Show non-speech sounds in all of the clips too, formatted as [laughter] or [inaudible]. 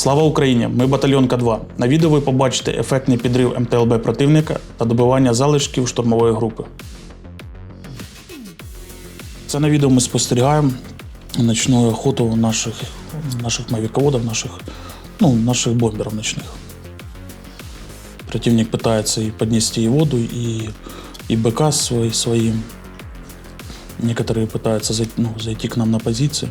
Слава Україні! Ми батальйон К2. На відео ви побачите ефектний підрив МТЛБ противника та добивання залишків штурмової групи. Це на відео ми спостерігаємо ночну охоту наших, наших мавіководів, наших, ну, наших бомберів ночних. Противник пытается и поднести и воду, и, и БК свой, своим. Некоторые пытаются зайти, ну, зайти к нам на позиции.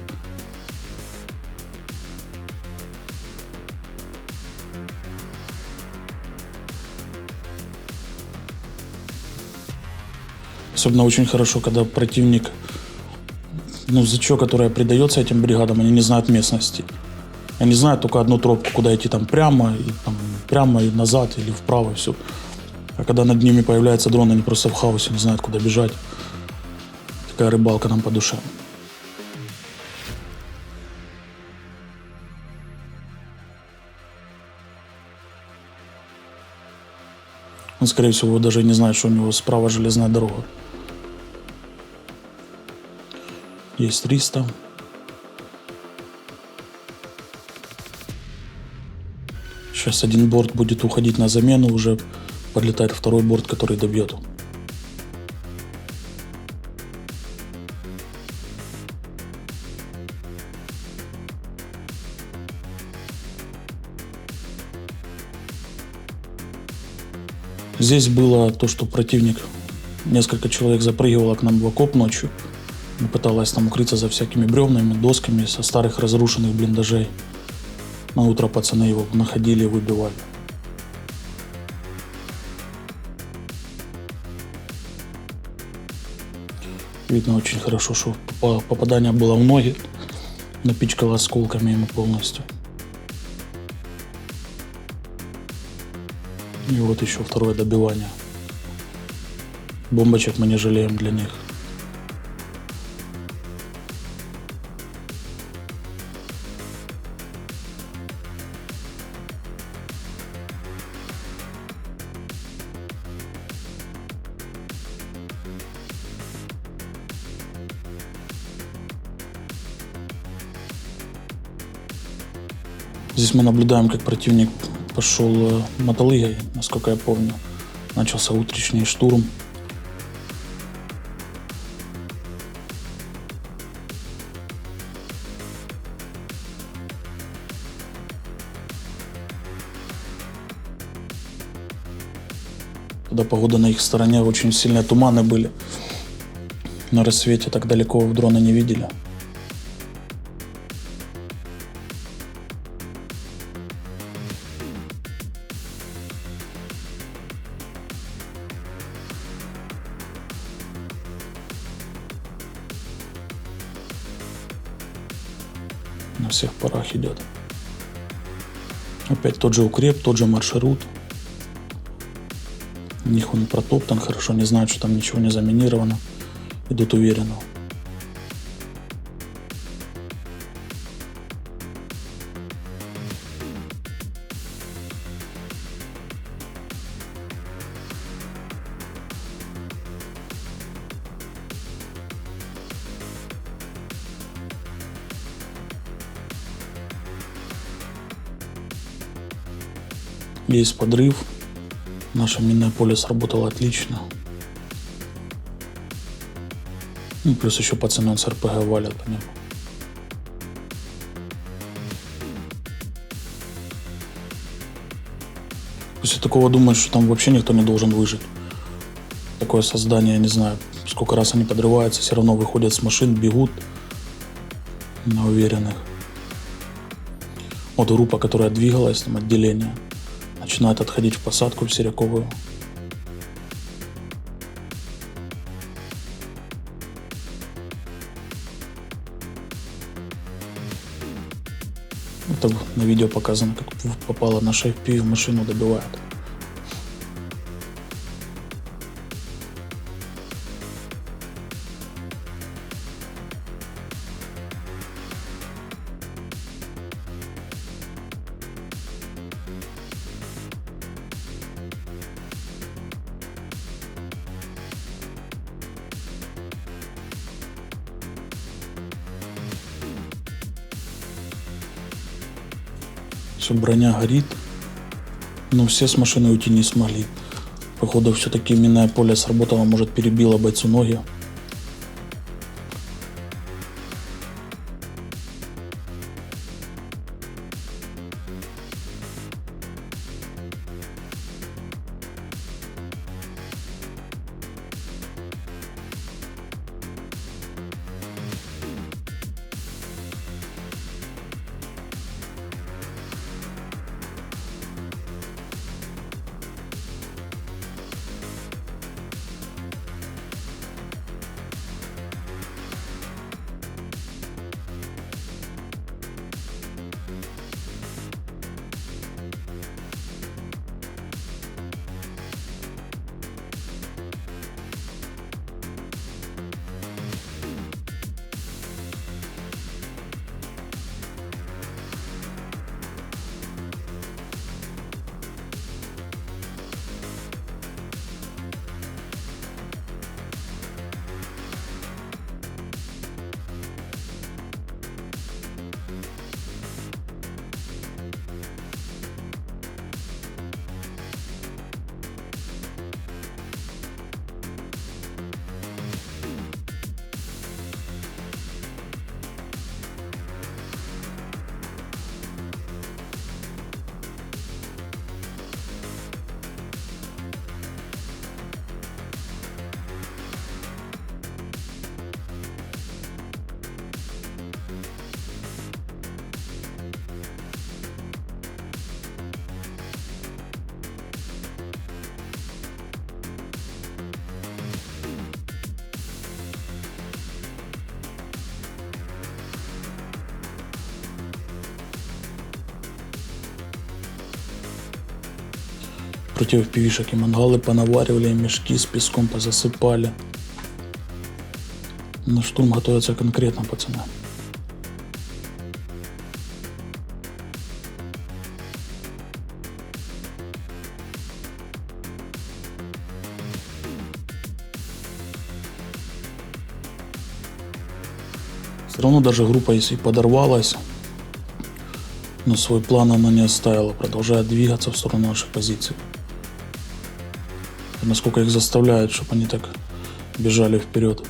Особенно очень хорошо, когда противник, ну, зачё, которая придается этим бригадам, они не знают местности. Они знают только одну тропку, куда идти там прямо, и, там, прямо и назад, или вправо, и все. А когда над ними появляется дрон, они просто в хаосе не знают, куда бежать. Такая рыбалка нам по душе. Он, скорее всего, даже не знает, что у него справа железная дорога. Есть 300. Сейчас один борт будет уходить на замену, уже подлетает второй борт, который добьет. Здесь было то, что противник, несколько человек запрыгивало к нам в окоп ночью, пыталась там укрыться за всякими бревнами, досками со старых разрушенных блиндажей. На утро пацаны его находили и выбивали. Видно очень хорошо, что попа- попадание было в ноги. Напичкало осколками ему полностью. И вот еще второе добивание. Бомбочек мы не жалеем для них. Здесь мы наблюдаем, как противник пошел э, мотолыгой, насколько я помню. Начался утренний штурм. Когда погода на их стороне, очень сильные туманы были. На рассвете так далеко в дрона не видели. Всех парах идет. Опять тот же укреп, тот же маршрут. У них он протоптан, хорошо не знают, что там ничего не заминировано. Идут уверенно. Есть подрыв. Наше минное поле сработало отлично. Ну, плюс еще пацаны с РПГ валят по нему. После такого думаешь, что там вообще никто не должен выжить. Такое создание, не знаю, сколько раз они подрываются, все равно выходят с машин, бегут на уверенных. Вот группа, которая двигалась, там отделение, начинает отходить в посадку в Серяковую. Это на видео показано, как попала наша FP в машину, добивает. Все, броня горит. Но все с машины уйти не смогли. Походу, все-таки минное поле сработало, может, перебило бойцу ноги. Против пивишек и мангалы понаваривали, мешки с песком позасыпали. На штурм готовятся конкретно, пацаны. Все равно даже группа, если и подорвалась, но свой план она не оставила, продолжает двигаться в сторону наших позиций. Насколько их заставляют, чтобы они так бежали вперед.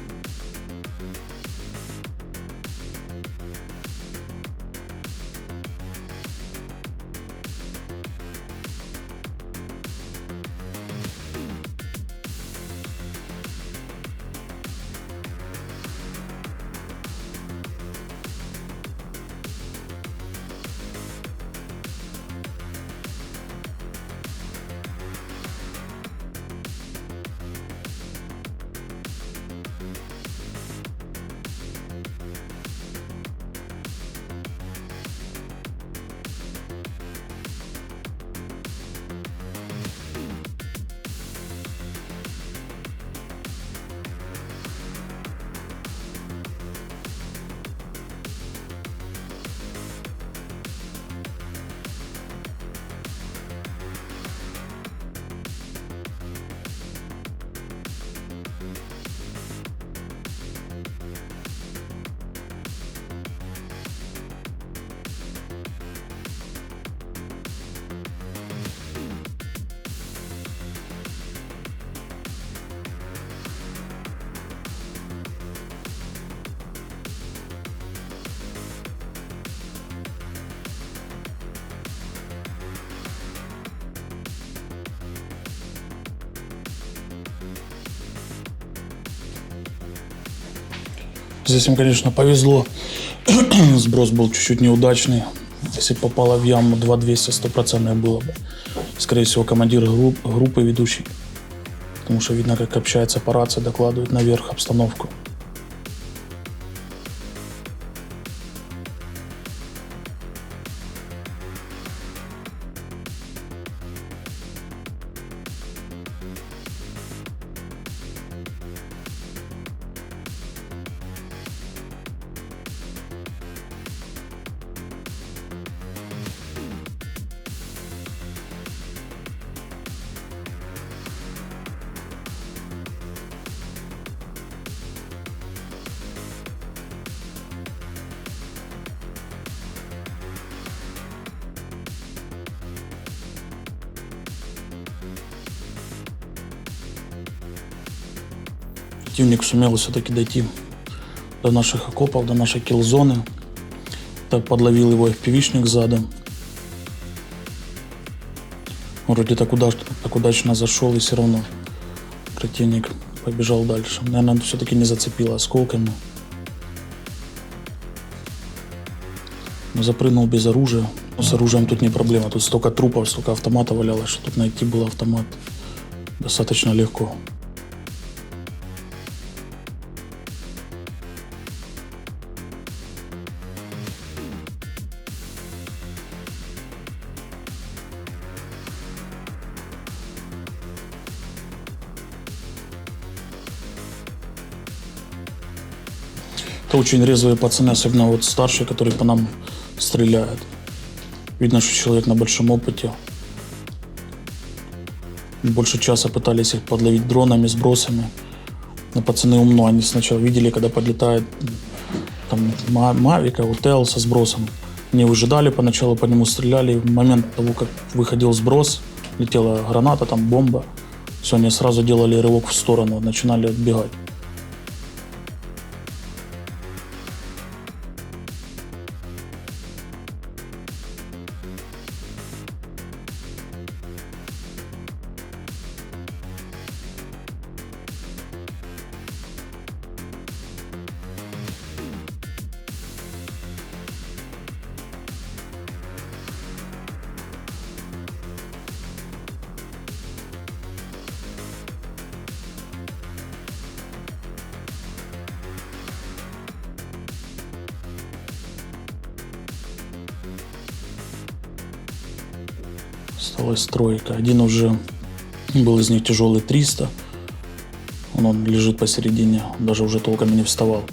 Здесь им, конечно, повезло. [clears throat] Сброс был чуть-чуть неудачный. Если попало в яму 2200, стопроцентное было бы. Скорее всего, командир групп, группы ведущий. Потому что видно, как общается по рации, докладывает наверх обстановку. Противник сумел все-таки дойти до наших окопов, до нашей килзоны. Так подловил его FPV-шник задом. Вроде так, удачно, так удачно зашел, и все равно противник побежал дальше. Наверное, все-таки не зацепило осколками. Но запрыгнул без оружия. Но с оружием тут не проблема. Тут столько трупов, столько автомата валялось, что тут найти был автомат достаточно легко. Это очень резвые пацаны, особенно вот старшие, которые по нам стреляют. Видно, что человек на большом опыте. Больше часа пытались их подловить дронами, сбросами. Но пацаны умно, они сначала видели, когда подлетает там Ма- Мавика, Утел со сбросом. Они выжидали, поначалу по нему стреляли. В момент того, как выходил сброс, летела граната, там бомба. Все, они сразу делали рывок в сторону, начинали отбегать. Осталась тройка. Один уже был из них тяжелый 300. Он, он лежит посередине, даже уже толком не вставал.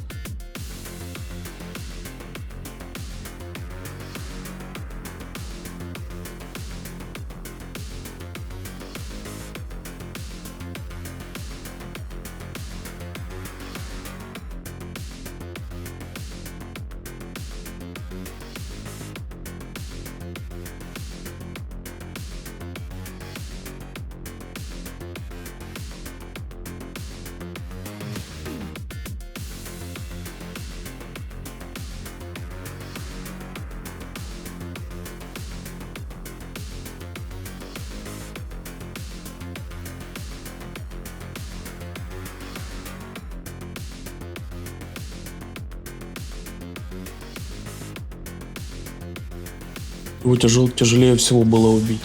Его тяжел, тяжелее всего было убить.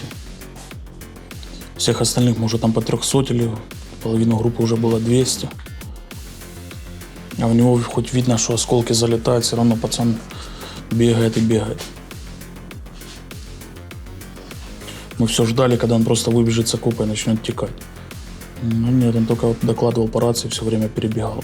Всех остальных мы уже там по 300 или половину группы уже было 200. А у него хоть видно, что осколки залетают, все равно пацан бегает и бегает. Мы все ждали, когда он просто выбежит с окопа и начнет текать. Но нет, он только докладывал по рации, все время перебегал.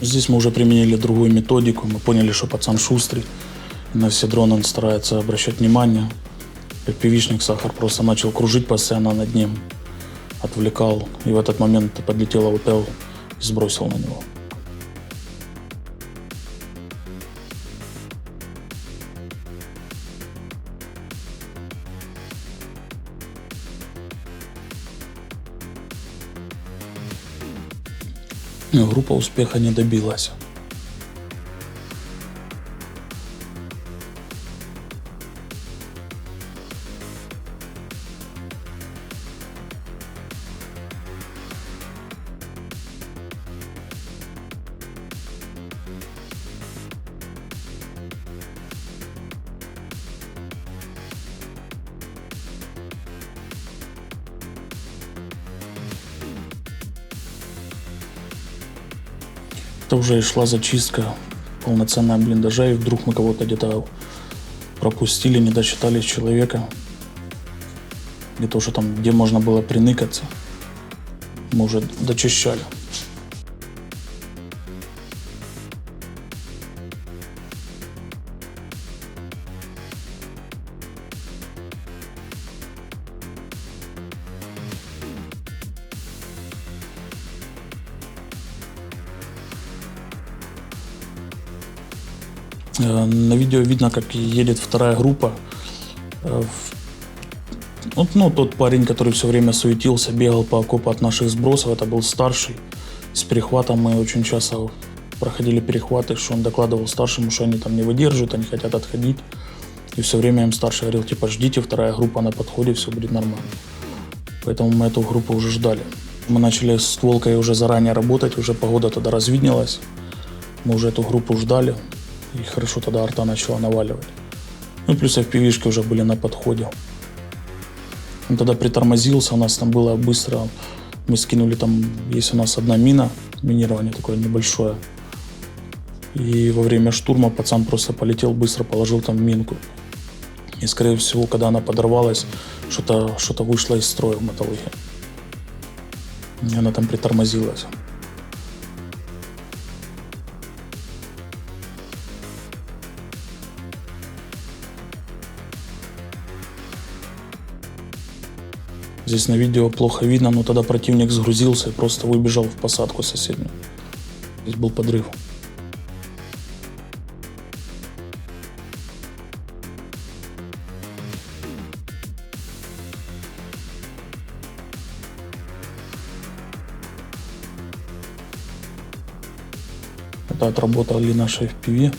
Здесь мы уже применили другую методику. Мы поняли, что пацан шустрый. На все дроны он старается обращать внимание. FPV-шник Сахар просто начал кружить постоянно над ним. Отвлекал. И в этот момент подлетела УТЛ и сбросил на него. Но группа успеха не добилась. Уже шла зачистка полноценная блиндажа, и вдруг мы кого-то где-то пропустили, не досчитали человека. Где-то уже там, где можно было приныкаться, мы уже дочищали. На видео видно, как едет вторая группа. Э, Вот, ну, тот парень, который все время суетился, бегал по окопу от наших сбросов, это был старший. С перехватом мы очень часто проходили перехваты, что он докладывал старшему, что они там не выдерживают, они хотят отходить. И все время им старший говорил, типа, ждите, вторая группа на подходе, все будет нормально. Поэтому мы эту группу уже ждали. Мы начали с стволкой уже заранее работать, уже погода тогда развиднелась. Мы уже эту группу ждали, и хорошо тогда арта начала наваливать. Ну, плюс FPV-шки уже были на подходе. Он тогда притормозился, у нас там было быстро, мы скинули там, есть у нас одна мина, минирование такое небольшое. И во время штурма пацан просто полетел, быстро положил там минку. И, скорее всего, когда она подорвалась, что-то что вышло из строя в мотологии. И она там притормозилась. Здесь на видео плохо видно, но тогда противник сгрузился и просто выбежал в посадку соседнюю. Здесь был подрыв. Это отработали наши FPV.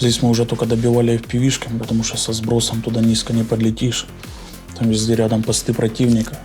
Здесь мы уже только добивали FPV-шками, потому что со сбросом туда низко не подлетишь. Там везде рядом посты противника.